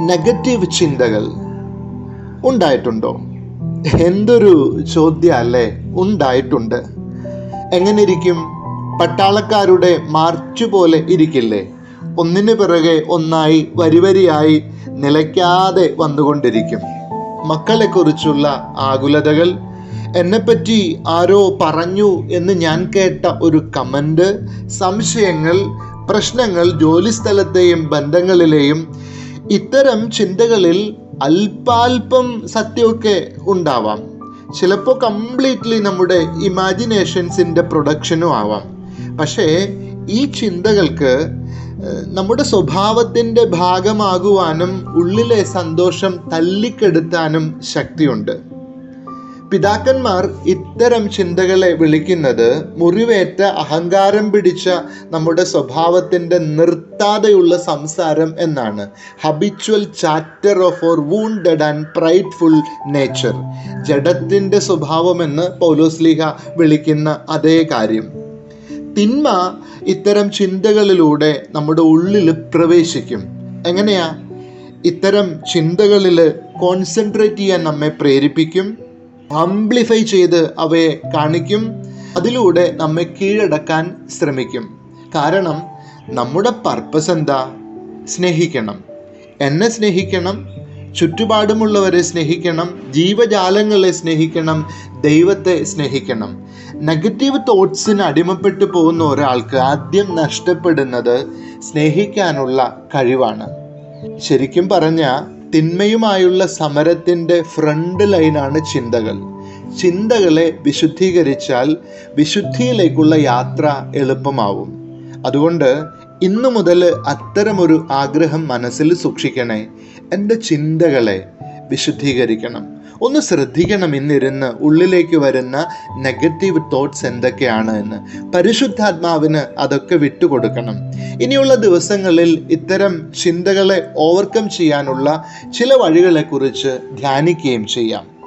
Negative ചിന്തകൾ ഉണ്ടായിട്ടുണ്ടോ? എന്തൊരു ചോദ്യം അല്ലേ ഉണ്ടായിട്ടുണ്ട്. എങ്ങനെയിരിക്കും? പട്ടാളക്കാരുടെ മാർച്ച് പോലെ ഇരിക്കില്ലേ? ഒന്നിന് പിറകെ ഒന്നായി വരിവരിയായി നിലയ്ക്കാതെ വന്നുകൊണ്ടിരിക്കും. മക്കളെക്കുറിച്ചുള്ള ആകുലതകൾ. എന്നെപ്പറ്റി ആരോ പറഞ്ഞു എന്ന് ഞാൻ കേട്ട ഒരു കമന്റ് സംശയങ്ങൾ പ്രശ്നങ്ങൾ ജോലിസ്ഥലത്തെയും ബന്ധങ്ങളിലെയും ഇത്തരം ചിന്തകളിൽ അല്പാൽപം സത്യമൊക്കെ ഉണ്ടാവാം. ചിലപ്പോൾ കംപ്ലീറ്റ്ലി നമ്മുടെ ഇമാജിനേഷൻസിന്റെ പ്രൊഡക്ഷനും ആവാം. പക്ഷേ ഈ ചിന്തകൾക്ക് നമ്മുടെ സ്വഭാവത്തിന്റെ ഭാഗമാകുവാനും ഉള്ളിലെ സന്തോഷം തല്ലിക്കെടുത്താനും ശക്തിയുണ്ട്. പിതാക്കന്മാർ ഇത്തരം ചിന്തകളെ വിളിക്കുന്നത് മുറിവേറ്റ അഹങ്കാരം പിടിച്ച നമ്മുടെ സ്വഭാവത്തിന്റെ നിർത്താതെയുള്ള സംസാരം എന്നാണ്. Habitual chatter of or wounded and prideful nature ജഡത്തിന്റെ സ്വഭാവമെന്ന് പൗലോസ്ലിഹ വിളിക്കുന്ന അതേ കാര്യം. തിന്മ ഇത്തരം ചിന്തകളിലൂടെ നമ്മുടെ ഉള്ളിൽ പ്രവേശിക്കും. എങ്ങനെയാ? ഇത്തരം ചിന്തകളിൽ കോൺസെൻട്രേറ്റ് ചെയ്യാൻ നമ്മെ പ്രേരിപ്പിക്കും. ആംപ്ലിഫൈ ചെയ്ത് അവയെ കാണിക്കും. അതിലൂടെ നമ്മെ കീഴടക്കാൻ ശ്രമിക്കും. കാരണം നമ്മുടെ പർപ്പസ് എന്താ? സ്നേഹിക്കണം. എന്നെ സ്നേഹിക്കണം ചുറ്റുപാടുമുള്ളവരെ സ്നേഹിക്കണം ജീവജാലങ്ങളെ സ്നേഹിക്കണം ദൈവത്തെ സ്നേഹിക്കണം. നെഗറ്റീവ് തോട്ട്സിന് അടിമപ്പെട്ടു പോകുന്ന ഒരാൾക്ക് ആദ്യം നഷ്ടപ്പെടുന്നത് സ്നേഹിക്കാനുള്ള കഴിവാണ്. ശരിക്കും പറഞ്ഞ തിന്മയുമായുള്ള സമരത്തിന്റെ ഫ്രണ്ട് ലൈനാണ് ചിന്തകൾ. ചിന്തകളെ വിശുദ്ധീകരിച്ചാൽ വിശുദ്ധിയിലേക്കുള്ള യാത്ര എളുപ്പമാവും. അതുകൊണ്ട് ഇന്നു മുതൽ അത്തരമൊരു ആഗ്രഹം മനസ്സിൽ സൂക്ഷിക്കണേ. എന്റെ ചിന്തകളെ വിശുദ്ധീകരിക്കണം. ഒന്ന് ശ്രദ്ധിക്കണം ഇന്നിരുന്ന് ഉള്ളിലേക്ക് വരുന്ന നെഗറ്റീവ് തോട്ട്സ് എന്തൊക്കെയാണ് എന്ന്. പരിശുദ്ധാത്മാവിന് അതൊക്കെ വിട്ടുകൊടുക്കണം. ഇനിയുള്ള ദിവസങ്ങളിൽ ഇത്തരം ചിന്തകളെ ഓവർകം ചെയ്യാനുള്ള ചില വഴികളെക്കുറിച്ച് ധ്യാനിക്കുകയും ചെയ്യാം.